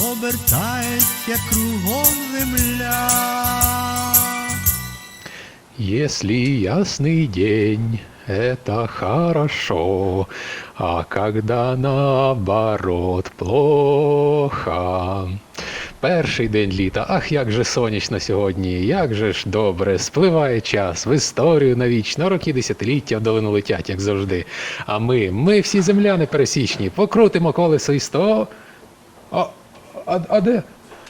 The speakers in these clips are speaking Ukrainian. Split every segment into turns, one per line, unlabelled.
обертається кругом земля.
Если ясный день, это хорошо, а когда наоборот плохо. Перший день літа. Ах, як же сонячно сьогодні, як же ж добре, спливає час, в історію навічно, роки десятиліття долину летять, як завжди. А ми, ми всі земляни пересічні, покрутимо колесо і сто. А, а, а де?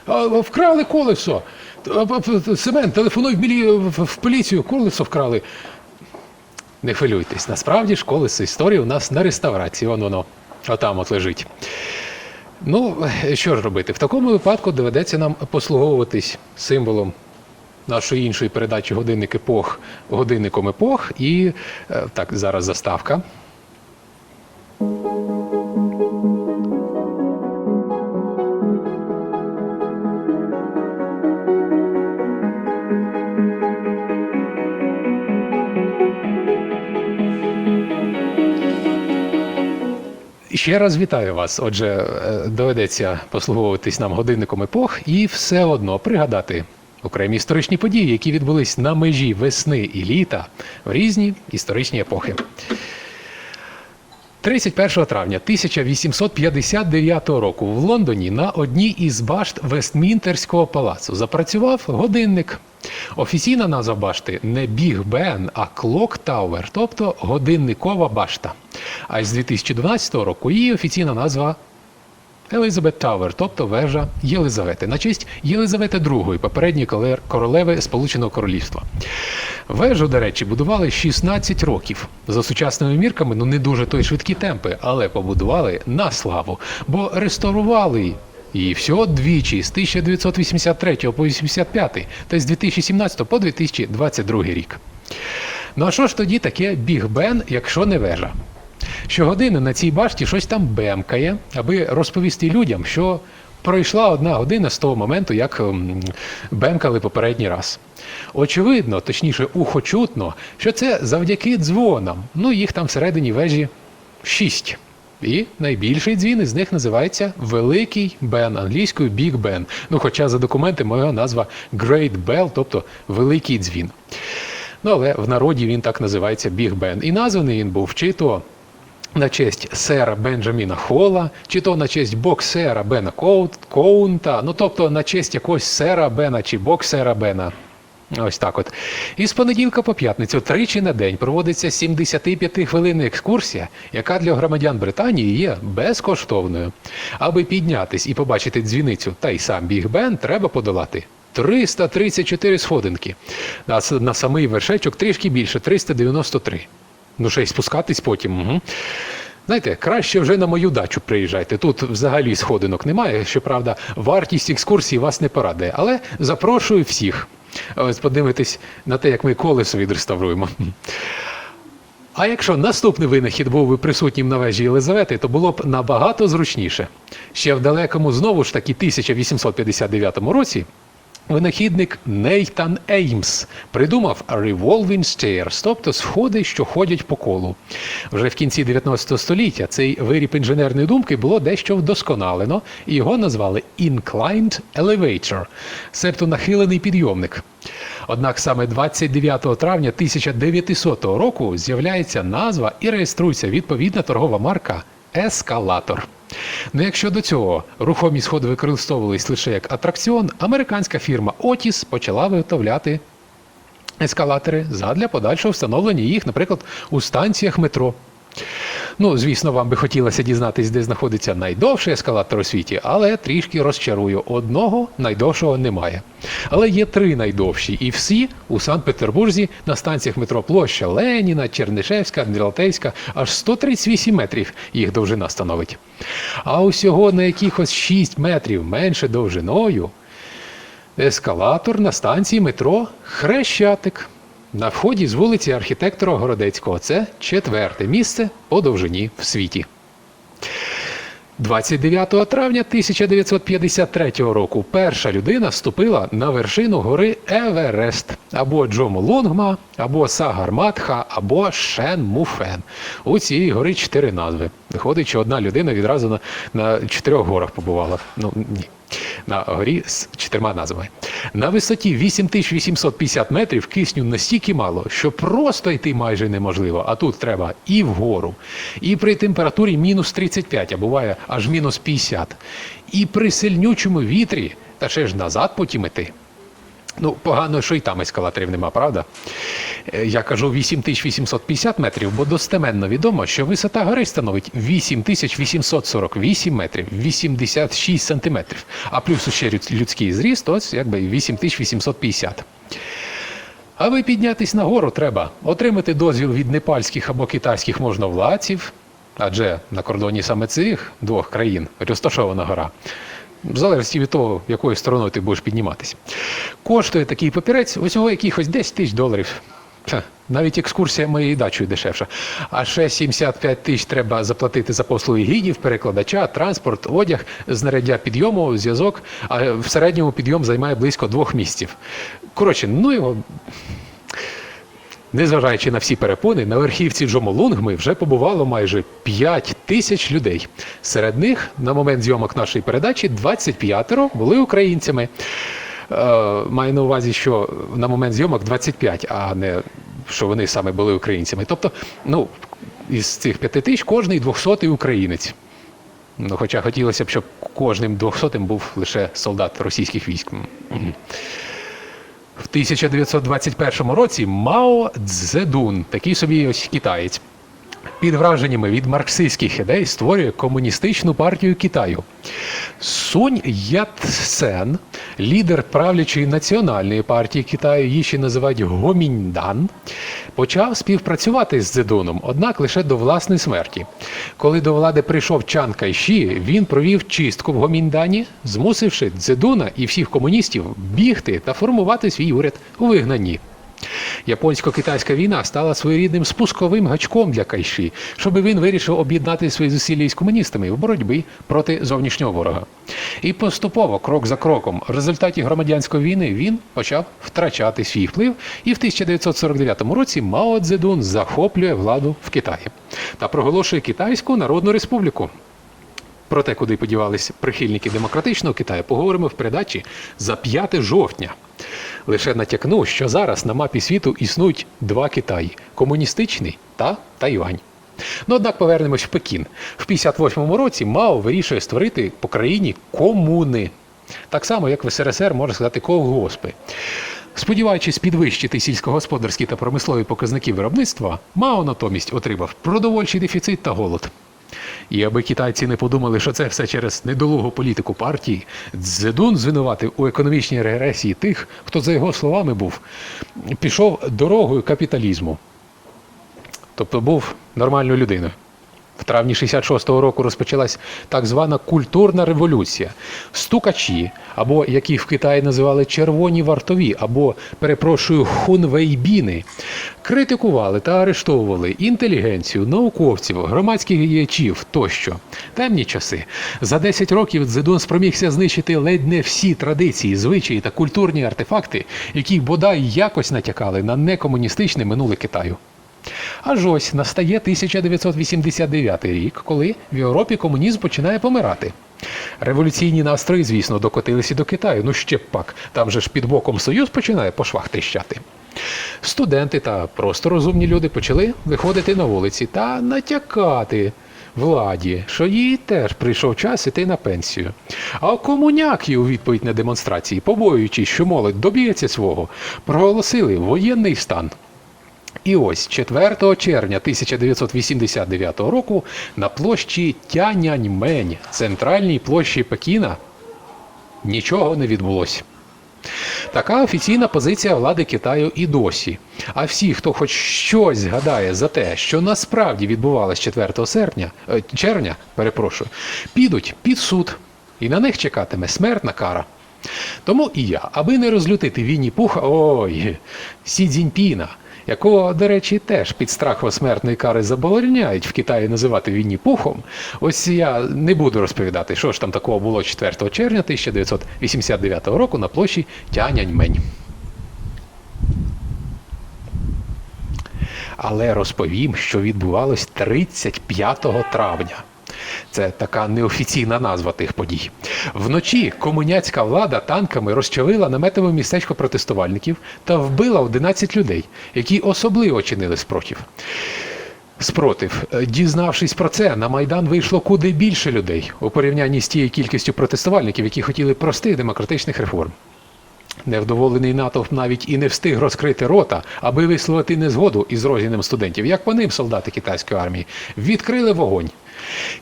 А, вкрали колесо. Семен, телефонуй в поліцію, колесо вкрали. Не хвилюйтесь, насправді ж колесо історії у нас на реставрації, воно воно отам от лежить. Ну, що ж робити? В такому випадку доведеться нам послуговуватись символом нашої іншої передачі годинник епох годинником епох. І е, так, зараз заставка. Ще раз вітаю вас. Отже, е, доведеться послуговуватись нам годинником епох і все одно пригадати окремі історичні події, які відбулись на межі весни і літа в різні історичні епохи. 31 травня 1859 року в Лондоні на одній із башт Вестмінтерського палацу запрацював годинник. Офіційна назва башти не Біг Бен, а Клок Тауер, тобто годинникова башта. А з 2012 року її офіційна назва Елизабет Тауер, тобто вежа Єлизавети, на честь Єлизавети II, попередньої королеви Сполученого Королівства. Вежу, до речі, будували 16 років. За сучасними мірками, ну не дуже то й швидкі темпи, але побудували на славу, бо реставрували її всього двічі з 1983 по 85 та з 2017 по 2022 рік. Ну а що ж тоді таке Біг Бен, якщо не вежа? Щогодини на цій башті щось там бемкає, аби розповісти людям, що пройшла одна година з того моменту, як ем, бемкали попередній раз. Очевидно, точніше, ухочутно, що це завдяки дзвонам. Ну, їх там всередині вежі шість. І найбільший дзвін із них називається Великий Бен, англійською Big Ben. Ну, хоча за документами його назва Great Bell, тобто Великий дзвін. Ну, але в народі він так називається Біг Бен. І названий він був чи то на честь сера Бенджаміна Холла, чи то на честь боксера Бена Коунта, ну тобто на честь якогось сера Бена чи боксера Бена. Ось так от. І з понеділка по п'ятницю тричі на день проводиться 75-хвилинна екскурсія, яка для громадян Британії є безкоштовною. Аби піднятись і побачити дзвіницю та й сам Біг Бен, треба подолати 334 сходинки. А на самий вершечок трішки більше 393. Ну, ще й спускатись потім. Угу. Знаєте, краще вже на мою дачу приїжджайте. Тут взагалі сходинок немає. Щоправда, вартість екскурсії вас не порадує. Але запрошую всіх. Ось подивитись на те, як ми колесо відреставруємо. А якщо наступний винахід був би присутнім на вежі Єлизавети, то було б набагато зручніше. Ще в далекому знову ж таки 1859 році винахідник Нейтан Еймс придумав revolving stairs, тобто сходи, що ходять по колу. Вже в кінці 19 століття цей виріб інженерної думки було дещо вдосконалено, і його назвали inclined elevator, себто нахилений підйомник. Однак саме 29 травня 1900 року з'являється назва і реєструється відповідна торгова марка Ескалатор. Ну якщо до цього рухомі сходи використовувались лише як атракціон, американська фірма Otis почала виготовляти ескалатори задля подальшого встановлення їх, наприклад, у станціях метро. Ну, звісно, вам би хотілося дізнатись, де знаходиться найдовший ескалатор у світі, але трішки розчарую. Одного найдовшого немає. Але є три найдовші, і всі у Санкт-Петербурзі на станціях метро Площа Леніна, Чернишевська, Адміралтейська, аж 138 метрів їх довжина становить. А усього на якихось 6 метрів менше довжиною ескалатор на станції метро Хрещатик. На вході з вулиці архітектора Городецького. Це четверте місце по довжині в світі. 29 травня 1953 року перша людина вступила на вершину гори Еверест або Джому Лонгма, або Сагарматха, або Шен Муфен. У цієї гори чотири назви. Виходить, що одна людина відразу на, на чотирьох горах побувала. Ну ні. На горі з чотирма назвами. На висоті 8850 метрів кисню настільки мало, що просто йти майже неможливо. А тут треба і вгору, і при температурі мінус 35, а буває аж мінус 50, і при сильнючому вітрі, та ще ж назад потім іти. Ну, погано, що і там ескалаторів нема, правда? Е, Я кажу 8850 метрів, бо достеменно відомо, що висота гори становить 8848 метрів, 86 сантиметрів. А плюс ще людський зріст, ось якби 8850. Аби піднятись на гору треба отримати дозвіл від непальських або китайських можновладців, адже на кордоні саме цих двох країн розташована гора. В залежності від того, якою стороною ти будеш підніматися. Коштує такий папірець усього якихось 10 тисяч доларів. Навіть екскурсія моєю дачею дешевша. А ще 75 тисяч треба заплатити за послуги гідів, перекладача, транспорт, одяг, знаряддя підйому, зв'язок. А в середньому підйом займає близько двох місяців. Коротше, ну його. Незважаючи на всі перепони, на верхівці Джомолунгми вже побувало майже 5 тисяч людей. Серед них на момент зйомок нашої передачі 25 були українцями. Е, маю на увазі, що на момент зйомок 25, а не що вони саме були українцями. Тобто, ну, із цих 5 тисяч кожний 200 українець. Ну, хоча хотілося б, щоб кожним 200 був лише солдат російських військ. В 1921 році Мао Цзедун, такий собі ось китаєць, під враженнями від марксистських ідей створює комуністичну партію Китаю. Сунь Ятсен, лідер правлячої національної партії Китаю, її ще називають Гоміньдан, почав співпрацювати з Цзедуном, однак лише до власної смерті. Коли до влади прийшов Чан Кайші, він провів чистку в Гоміньдані, змусивши Цзедуна і всіх комуністів бігти та формувати свій уряд у вигнанні. Японсько-китайська війна стала своєрідним спусковим гачком для Кайші, щоб він вирішив об'єднати свої зусилля із комуністами в боротьбі проти зовнішнього ворога. І поступово, крок за кроком, в результаті громадянської війни він почав втрачати свій вплив, і в 1949 році Мао Цзедун захоплює владу в Китаї та проголошує Китайську Народну Республіку. Про те, куди подівались прихильники демократичного Китаю, поговоримо в передачі за 5 жовтня. Лише натякну, що зараз на мапі світу існують два Китаї комуністичний та Тайвань. Ну, однак повернемось в Пекін. В 58-му році Мао вирішує створити по країні комуни. Так само, як в СРСР можна сказати колгоспи. Сподіваючись підвищити сільськогосподарські та промислові показники виробництва, Мао натомість отримав продовольчий дефіцит та голод. І аби китайці не подумали, що це все через недолугу політику партії, Дзедун звинуватив у економічній регресії тих, хто, за його словами, був, пішов дорогою капіталізму. Тобто був нормальною людиною. В травні 66-го року розпочалась так звана культурна революція. Стукачі, або як їх в Китаї називали червоні вартові, або, перепрошую, хунвейбіни, критикували та арештовували інтелігенцію, науковців, громадських діячів тощо. Темні часи. За 10 років Цзедун спромігся знищити ледь не всі традиції, звичаї та культурні артефакти, які бодай якось натякали на некомуністичне минуле Китаю. Аж ось настає 1989 рік, коли в Європі комунізм починає помирати. Революційні настрої, звісно, докотилися до Китаю. Ну ще б пак, там же ж під боком Союз починає по швах тріщати. Студенти та просто розумні люди почали виходити на вулиці та натякати владі, що їй теж прийшов час іти на пенсію. А комуняки у відповідь на демонстрації, побоюючись, що молодь доб'ється свого, проголосили воєнний стан. І ось 4 червня 1989 року на площі Тяньаньмень, центральній площі Пекіна, нічого не відбулося. Така офіційна позиція влади Китаю і досі. А всі, хто хоч щось згадає за те, що насправді відбувалось 4 серпня, е, червня, перепрошую, підуть під суд, і на них чекатиме смертна кара. Тому і я, аби не розлютити Вінні Пуха, ой, Сі Цзіньпіна, якого, до речі, теж під страхом смертної кари забороняють в Китаї називати Вінні Пухом. Ось я не буду розповідати, що ж там такого було 4 червня 1989 року на площі Тяньаньмень. Але розповім, що відбувалось 35 травня. Це така неофіційна назва тих подій. Вночі комуняцька влада танками розчавила наметове містечко протестувальників та вбила 11 людей, які особливо чинили спротив. Спротив, дізнавшись про це, на майдан вийшло куди більше людей у порівнянні з тією кількістю протестувальників, які хотіли простих демократичних реформ. Невдоволений натовп навіть і не встиг розкрити рота, аби висловити незгоду із розгінем студентів, як по ним солдати китайської армії, відкрили вогонь.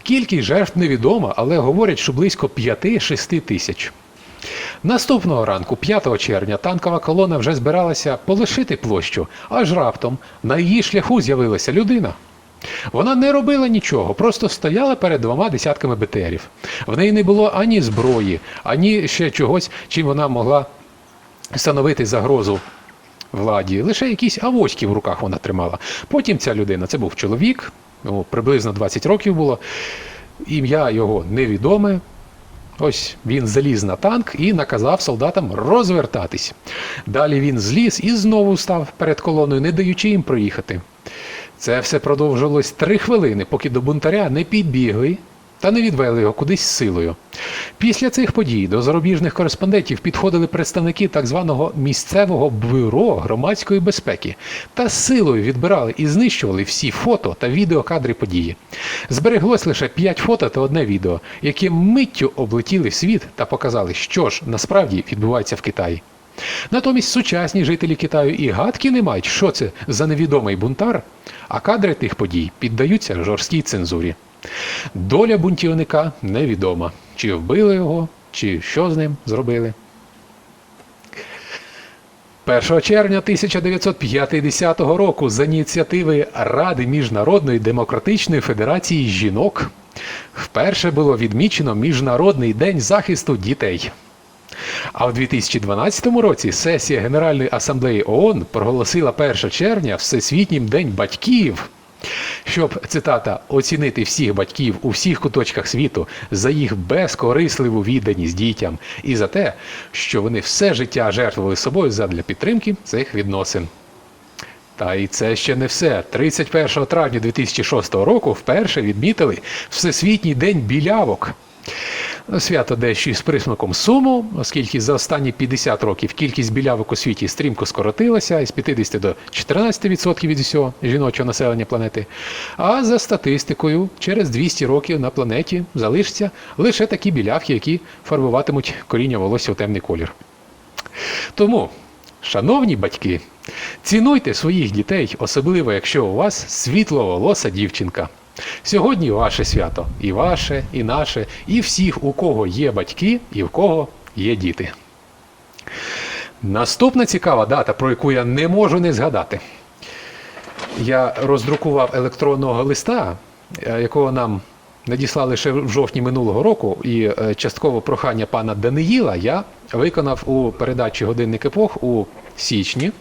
Кількість жертв невідома, але говорять, що близько 5-6 тисяч. Наступного ранку, 5 червня, танкова колона вже збиралася полишити площу, аж раптом на її шляху з'явилася людина. Вона не робила нічого, просто стояла перед двома десятками БТРів. В неї не було ані зброї, ані ще чогось, чим вона могла становити загрозу владі. Лише якісь авоськи в руках вона тримала. Потім ця людина, це був чоловік, йому приблизно 20 років було. Ім'я його невідоме. Ось він заліз на танк і наказав солдатам розвертатись. Далі він зліз і знову став перед колоною, не даючи їм проїхати. Це все продовжилось три хвилини, поки до бунтаря не підбігли та не відвели його кудись силою. Після цих подій до зарубіжних кореспондентів підходили представники так званого місцевого бюро громадської безпеки та силою відбирали і знищували всі фото та відеокадри події. Збереглось лише 5 фото та одне відео, які миттю облетіли світ та показали, що ж насправді відбувається в Китаї. Натомість сучасні жителі Китаю і гадки не мають, що це за невідомий бунтар, а кадри тих подій піддаються жорсткій цензурі. Доля бунтівника невідома. Чи вбили його, чи що з ним зробили. 1 червня 1950 року з ініціативи Ради Міжнародної демократичної федерації жінок вперше було відмічено Міжнародний день захисту дітей. А в 2012 році сесія Генеральної асамблеї ООН проголосила 1 червня Всесвітнім день батьків. Щоб цитата оцінити всіх батьків у всіх куточках світу за їх безкорисливу відданість дітям і за те, що вони все життя жертвували собою задля підтримки цих відносин. Та і це ще не все. 31 травня 2006 року вперше відмітили Всесвітній день білявок. Свято дещо з присмаком суму, оскільки за останні 50 років кількість білявок у світі стрімко скоротилася із 50 до 14% від усього жіночого населення планети. А за статистикою, через 200 років на планеті залишаться лише такі білявки, які фарбуватимуть коріння волосся у темний колір. Тому, шановні батьки, цінуйте своїх дітей, особливо якщо у вас світловолоса дівчинка. Сьогодні ваше свято, і ваше, і наше, і всіх, у кого є батьки, і в кого є діти. Наступна цікава дата, про яку я не можу не згадати. Я роздрукував електронного листа, е, якого нам надіслали ще в жовтні минулого року, і е, частково прохання пана Даниїла я виконав у передачі Годинник епох у січні.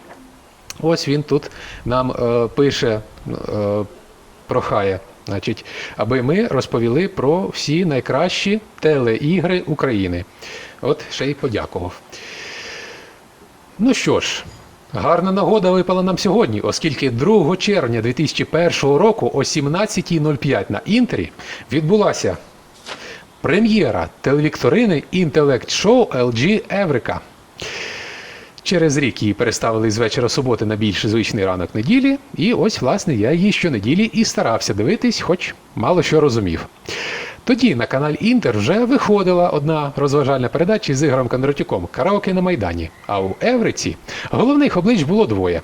Ось він тут нам е, пише, прохає, значить, аби ми розповіли про всі найкращі телеігри України. От ще й подякував. Ну що ж, гарна нагода випала нам сьогодні, оскільки 2 червня 2001 року о 17.05 на Інтері відбулася прем'єра телевікторини інтелект-шоу LG Еврика. Через рік її переставили з вечора суботи на більш звичний ранок неділі, і ось, власне, я її щонеділі і старався дивитись, хоч мало що розумів. Тоді на каналі Інтер вже виходила одна розважальна передача з Ігорем Кондратюком Караоке на Майдані. А у Евриці головних облич було двоє.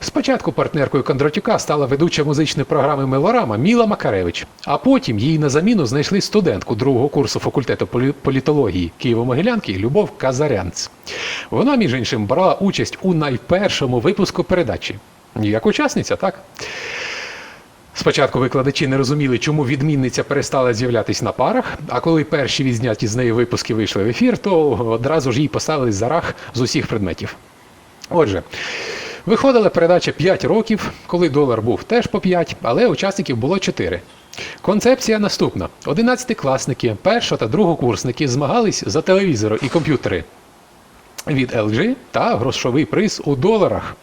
Спочатку партнеркою Кондратюка стала ведуча музичної програми Мелорама Міла Макаревич, а потім їй на заміну знайшли студентку другого курсу факультету політології Києво-Могилянки Любов Казарянц. Вона, між іншим, брала участь у найпершому випуску передачі. Як учасниця, так? Спочатку викладачі не розуміли, чому відмінниця перестала з'являтись на парах, а коли перші відзняті з неї випуски вийшли в ефір, то одразу ж їй поставили за рах з усіх предметів. Отже, виходила передача 5 років, коли долар був теж по 5, але учасників було 4. Концепція наступна: 11-класники, першо та другокурсники змагались за телевізори і комп'ютери від LG та грошовий приз у доларах.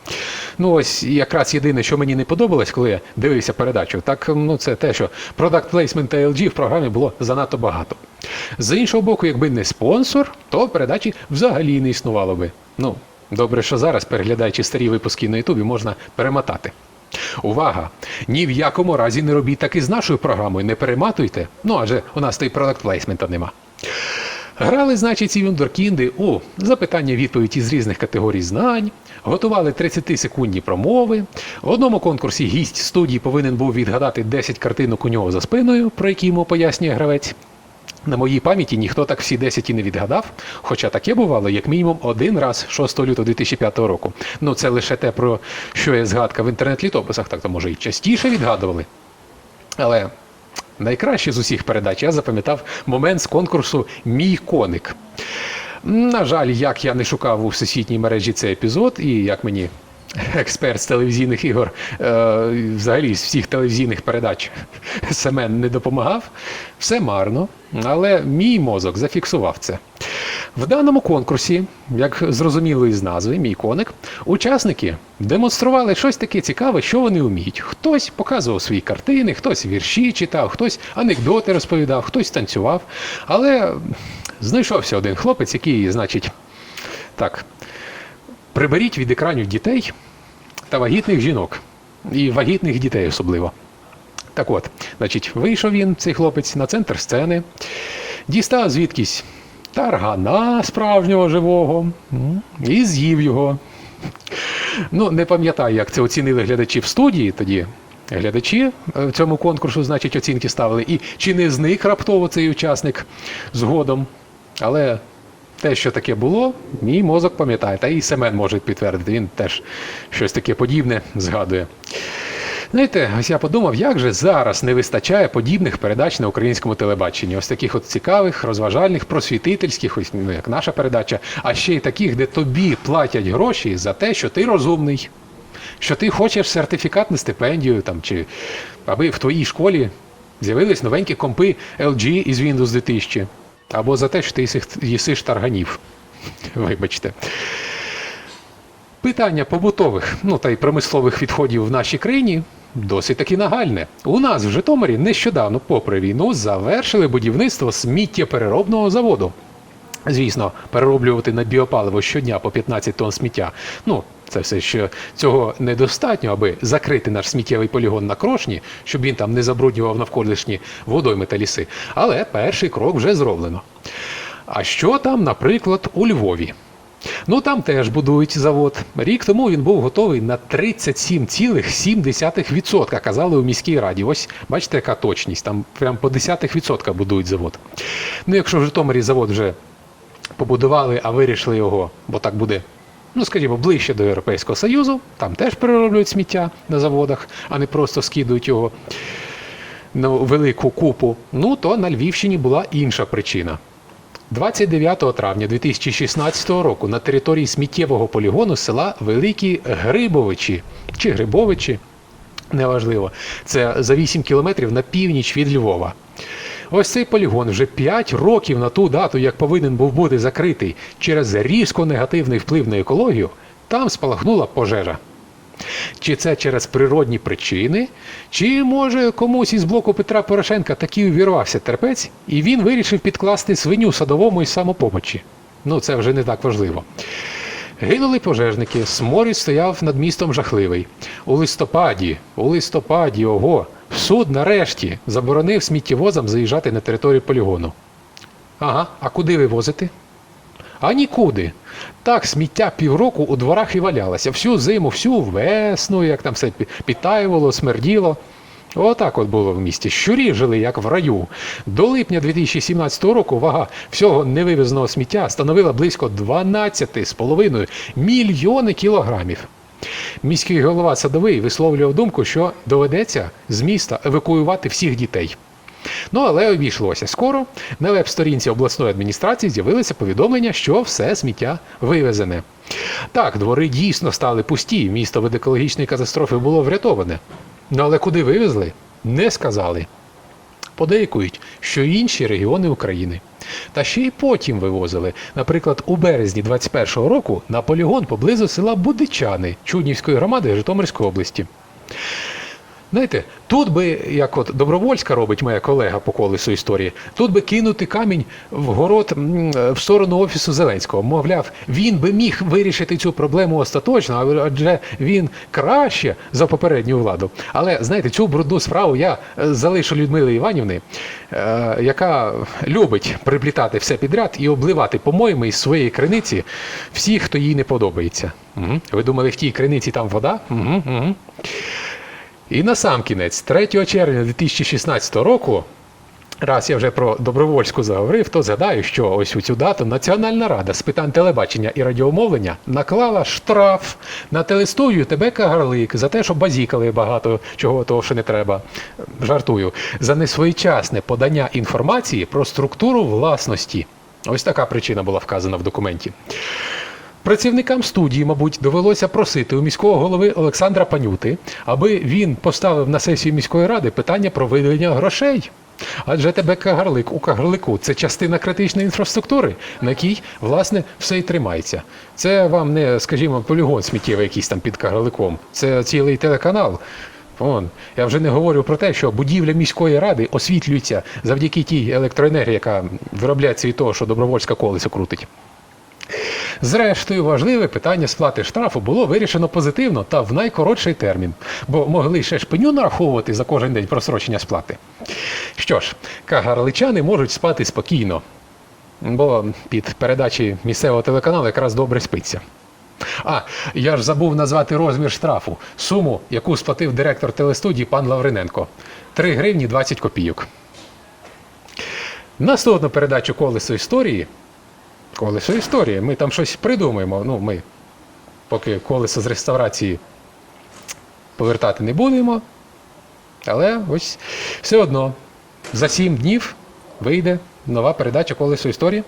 Ну ось якраз єдине, що мені не подобалось, коли я дивився передачу, так ну це те, що продакт плейсмент та LG в програмі було занадто багато. З іншого боку, якби не спонсор, то передачі взагалі не існувало би. Ну, добре, що зараз, переглядаючи старі випуски на Ютубі, можна перемотати. Увага! Ні в якому разі не робіть так і з нашою програмою, не перематуйте. Ну адже у нас то й продакт плейсмента нема. Грали, значить, ці вундеркінди у запитання відповіді з різних категорій знань, готували 30-секундні промови. В одному конкурсі гість студії повинен був відгадати 10 картинок у нього за спиною, про які йому пояснює гравець. На моїй пам'яті ніхто так всі 10 і не відгадав, хоча таке бувало як мінімум один раз 6 лютого 2005 року. Ну це лише те, про що є згадка в інтернет-літописах, так то може і частіше відгадували. Але найкраще з усіх передач я запам'ятав момент з конкурсу Мій коник. На жаль, як я не шукав у всесвітній мережі цей епізод, і як мені експерт з телевізійних ігор, е, взагалі з всіх телевізійних передач Семен не допомагав, все марно, але мій мозок зафіксував це. В даному конкурсі, як зрозуміло із назви, мій коник, учасники демонстрували щось таке цікаве, що вони вміють. Хтось показував свої картини, хтось вірші читав, хтось анекдоти розповідав, хтось танцював. Але знайшовся один хлопець, який, значить, так, приберіть від екранів дітей та вагітних жінок. І вагітних дітей особливо. Так от, значить, вийшов він, цей хлопець, на центр сцени, дістав звідкись таргана справжнього живого і з'їв його. Ну, не пам'ятаю, як це оцінили глядачі в студії тоді. Глядачі е, в цьому конкурсу, значить, оцінки ставили. І чи не зник раптово цей учасник згодом. Але те, що таке було, мій мозок пам'ятає. Та і Семен може підтвердити, він теж щось таке подібне згадує. Знаєте, ось я подумав, як же зараз не вистачає подібних передач на українському телебаченні. Ось таких от цікавих, розважальних, просвітительських, ось ну, як наша передача, а ще й таких, де тобі платять гроші за те, що ти розумний, що ти хочеш сертифікат на стипендію, там, чи аби в твоїй школі з'явились новенькі компи LG із Windows 2000, або за те, що ти їсиш- їсиш тарганів. Вибачте. Питання побутових, ну та й промислових відходів в нашій країні досить таки нагальне. У нас в Житомирі нещодавно, попри війну, завершили будівництво сміттєпереробного заводу. Звісно, перероблювати на біопаливо щодня по 15 тонн сміття. Ну, це все ще цього недостатньо, аби закрити наш сміттєвий полігон на крошні, щоб він там не забруднював навколишні водойми та ліси. Але перший крок вже зроблено. А що там, наприклад, у Львові? Ну там теж будують завод. Рік тому він був готовий на 37,7%, казали у міській раді. Ось бачите, яка точність. Там прям по десятих відсотка будують завод. Ну, якщо в Житомирі завод вже побудували, а вирішили його, бо так буде. Ну, скажімо, ближче до Європейського Союзу, там теж перероблюють сміття на заводах, а не просто скидують його на велику купу. Ну, то на Львівщині була інша причина. 29 травня 2016 року на території сміттєвого полігону села Великі Грибовичі чи Грибовичі, неважливо, це за 8 кілометрів на північ від Львова. Ось цей полігон вже 5 років на ту дату, як повинен був бути закритий через різко негативний вплив на екологію, там спалахнула пожежа. Чи це через природні причини, чи може комусь із блоку Петра Порошенка таки увірвався терпець, і він вирішив підкласти свиню садовому із самопомочі. Ну, це вже не так важливо. Гинули пожежники, сморід стояв над містом жахливий. У листопаді, у листопаді, ого, суд нарешті заборонив сміттєвозам заїжджати на територію полігону. Ага, а куди вивозити? А нікуди. Так сміття півроку у дворах і валялося. Всю зиму, всю весну, як там все пі- підтаювало, смерділо. Отак от було в місті. Щурі жили, як в раю. До липня 2017 року вага всього невивезеного сміття становила близько 12,5 мільйони кілограмів. Міський голова Садовий висловлював думку, що доведеться з міста евакуювати всіх дітей. Ну, але обійшлося скоро. На веб-сторінці обласної адміністрації з'явилося повідомлення, що все сміття вивезене. Так, двори дійсно стали пусті, місто від екологічної катастрофи було врятоване. Ну але куди вивезли, не сказали. Подейкують, що інші регіони України. Та ще й потім вивозили. Наприклад, у березні 21-го року на полігон поблизу села Будичани Чуднівської громади Житомирської області. Знаєте, тут би, як от Добровольська робить моя колега по колесу історії, тут би кинути камінь в город в сторону офісу Зеленського. Мовляв, він би міг вирішити цю проблему остаточно, адже він краще за попередню владу. Але знаєте, цю брудну справу я е, залишу Людмили Іванівни, е, яка любить приплітати все підряд і обливати помоями із своєї криниці всіх, хто їй не подобається. Ви думали, в тій криниці там вода? Угу, угу. І на сам кінець, 3 червня 2016 року, раз я вже про добровольську заговорив, то згадаю, що ось у цю дату Національна рада з питань телебачення і радіомовлення наклала штраф на телестудію ТБ Кагарлик за те, що базікали багато чого того, що не треба. Жартую, за несвоєчасне подання інформації про структуру власності. Ось така причина була вказана в документі. Працівникам студії, мабуть, довелося просити у міського голови Олександра Панюти, аби він поставив на сесію міської ради питання про виділення грошей. Адже тебе Кагарлик у Кагарлику це частина критичної інфраструктури, на якій, власне, все і тримається. Це вам не, скажімо, полігон сміттєвий якийсь там під Кагарликом. Це цілий телеканал. Вон. Я вже не говорю про те, що будівля міської ради освітлюється завдяки тій електроенергії, яка виробляється від того, що добровольська колесо крутить. Зрештою, важливе питання сплати штрафу було вирішено позитивно та в найкоротший термін, бо могли ще ж пеню нараховувати за кожен день просрочення сплати. Що ж, кагарличани можуть спати спокійно, бо під передачі місцевого телеканалу якраз добре спиться. А, я ж забув назвати розмір штрафу, суму, яку сплатив директор телестудії пан Лавриненко 3 гривні 20 копійок. Наступну передачу колесо історії Колесо історії. Ми там щось придумаємо. Ну, ми поки колесо з реставрації повертати не будемо. Але ось все одно за сім днів вийде нова передача колесо історії.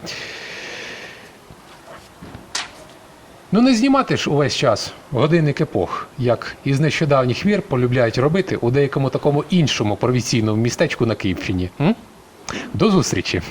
Ну не знімати ж увесь час годинник епох, як із нещодавніх вір полюбляють робити у деякому такому іншому провінційному містечку на Київщині. М? До зустрічі!